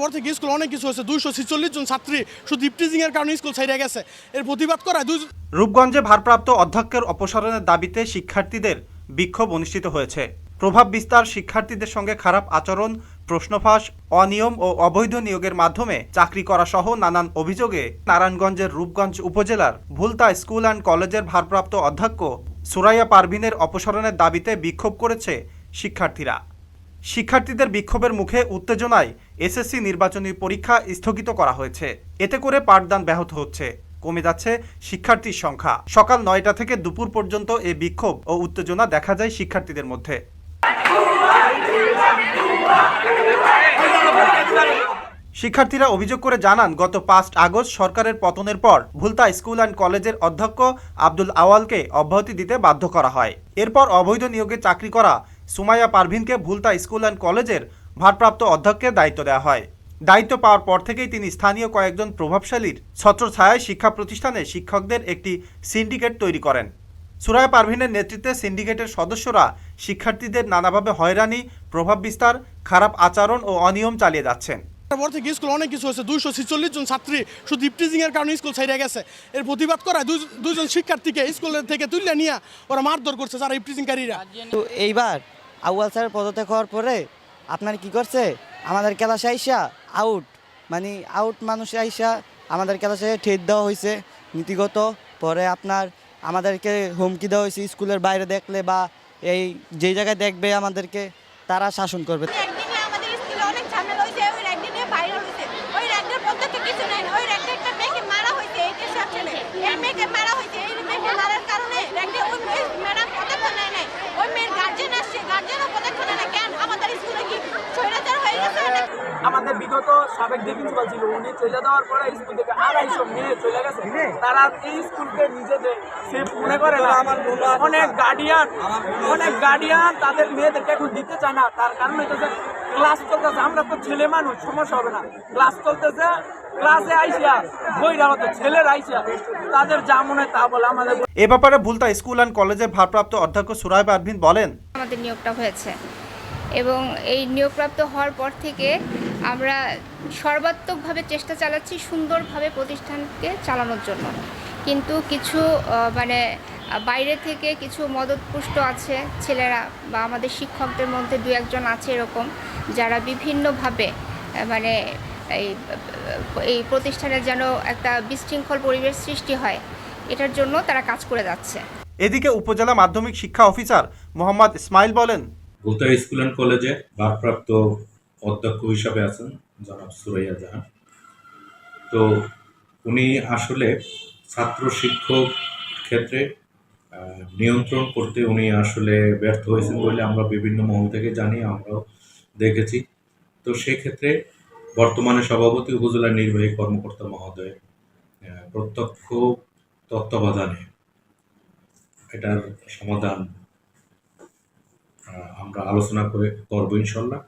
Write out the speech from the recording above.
পর থেকে স্কুল অনেক কিছু হয়েছে। দুইশো ছিচল্লিশ জন ছাত্রী শুধু ইপটিজিং এর কারণে স্কুল ছেড়ে গেছে। এর প্রতিবাদ করায় দুই রূপগঞ্জে ভারপ্রাপ্ত অধ্যক্ষের অপসারণের দাবিতে শিক্ষার্থীদের বিক্ষোভ অনুষ্ঠিত হয়েছে। প্রভাব বিস্তার শিক্ষার্থীদের সঙ্গে খারাপ আচরণ, প্রশ্নফাঁস, অনিয়ম ও অবৈধ নিয়োগের মাধ্যমে চাকরি করা সহ নানান অভিযোগে নারায়ণগঞ্জের রূপগঞ্জ উপজেলার ভুলতা স্কুল অ্যান্ড কলেজের ভারপ্রাপ্ত অধ্যক্ষ সুরাইয়া পারভিনের অপসারণের দাবিতে বিক্ষোভ করেছে শিক্ষার্থীরা। শিক্ষার্থীদের বিক্ষোভের মুখে উত্তেজনায় এসএসসি নির্বাচনী পরীক্ষা স্থগিত করা হয়েছে। এতে করে পাঠদান ব্যাহত হচ্ছে। কমে যাচ্ছে শিক্ষার্থীর সংখ্যা। সকাল নয়টা থেকে দুপুর পর্যন্ত এই বিক্ষোভ ও উত্তেজনা দেখা যায় শিক্ষার্থীদের মধ্যে। শিক্ষার্থীরা অভিযোগ করে জানান, গত পাঁচ আগস্ট সরকারের পতনের পর ভুলতা স্কুল অ্যান্ড কলেজের অধ্যক্ষ আব্দুল আওয়ালকে অব্যাহতি দিতে বাধ্য করা হয়। এরপর অবৈধ নিয়োগে চাকরি করা সুমাইয়া পারভিনকে ভুলতা স্কুল অ্যান্ড কলেজের ভারপ্রাপ্ত অধ্যক্ষের দায়িত্ব দেওয়া হয়। দায়িত্ব পাওয়ার পর থেকেই তিনি স্থানীয় কয়েকজন প্রভাবশালীর ছত্রছায়ায় শিক্ষা প্রতিষ্ঠানে শিক্ষকদের একটি সিন্ডিকেট তৈরি করেন। সুরায় পারভিনের নেতৃত্বে সিন্ডিকেটের সদস্যরা শিক্ষার্থীদের নানাভাবে হয়রানি প্রভাব বিস্তার খারাপ আচরণ ও অনিয়ম চালিয়ে যাচ্ছেন। পর থেকে স্কুল অনেক কিছু হয়েছে। দুইশো ছিচল্লিশ জন ছাত্রী শুধু ইপটিজিং এর কারণে স্কুল ছেড়ে গেছে। এর প্রতিবাদ করায় দুইজন শিক্ষার্থীকে স্কুলের থেকে তুলে নিয়ে ওরা মারধর করছে যারা ইপটিজিংকারীরা তো এইবার আউয়াল স্যারের পদত্যাগ হওয়ার পরে আপনার কি করছে? আমাদের ক্লাসে আইসা আউট মানে আউট মানুষ আইসা আমাদের ক্লাসে ঠেট দেওয়া হয়েছে নীতিগত, পরে আপনার আমাদেরকে হুমকি দেওয়া হয়েছে স্কুলের বাইরে দেখলে বা এই যেই জায়গায় দেখবে আমাদেরকে, তারা শাসন করবে। আমাদের বিগত সাবেক যে প্রিন্সিপাল ছিল উনি চলে যাওয়ার পরে স্কুল থেকে আড়াইশো মেয়ে চলে গেছে। তারা এই স্কুলকে নিজেদের সেফ মনে করে না অনেক গার্ডিয়ান অনেক গার্ডিয়ান তাদের মেয়েদেরকে এখন দিতে চায় না। তার কারণ হইতেছে ক্লাস চলতেছে আমরা তো ছেলে মানুষ সমস্যা হবে না। ক্লাস চলতেছে ক্লাসে আইসিয়া বইরা হতো ছেলের আইসিয়া তাদের যা মনে হয় তা বলে আমাদের এ ব্যাপারে ভুলতা স্কুল অ্যান্ড কলেজের ভারপ্রাপ্ত অধ্যক্ষ সুরাইব পারভিন বলেন আমাদের নিয়োগটা হয়েছে। এবং এই নিয়োগপ্রাপ্ত হওয়ার পর থেকে আমরা সর্বাত্মকভাবে চেষ্টা চালাচ্ছি সুন্দরভাবে প্রতিষ্ঠানকে চালানোর জন্য। কিন্তু কিছু আহ, মানে বাইরে থেকে কিছু মদতপুষ্ট আছে ছেলেরা বা আমাদের শিক্ষকদের মধ্যে দু একজন আছে এরকম যারা বিভিন্নভাবে মানে এই এই প্রতিষ্ঠানে যেন একটা বিশৃঙ্খল পরিবেশ সৃষ্টি হয় এটার জন্য তারা কাজ করে যাচ্ছে। এদিকে উপজেলা মাধ্যমিক শিক্ষা অফিসার মোহাম্মদ ইসমাইল বলেন ভোতা স্কুল অ্যান্ড কলেজে ভারপ্রাপ্ত অধ্যক্ষ হিসাবে আছেন জনাব সুরাইয়া জাহান। তো উনি আসলে ছাত্র শিক্ষক ক্ষেত্রে নিয়ন্ত্রণ করতে উনি আসলে ব্যর্থ হয়েছেন বলে আমরা বিভিন্ন মহল থেকে জানি আমরাও দেখেছি। তো সেক্ষেত্রে বর্তমানে সভাপতি উপজেলা নির্বাহী কর্মকর্তা মহোদয় প্রত্যক্ষ তত্ত্বাবধানে এটার সমাধান আমরা আলোচনা করে করব ইনশাল্লাহ।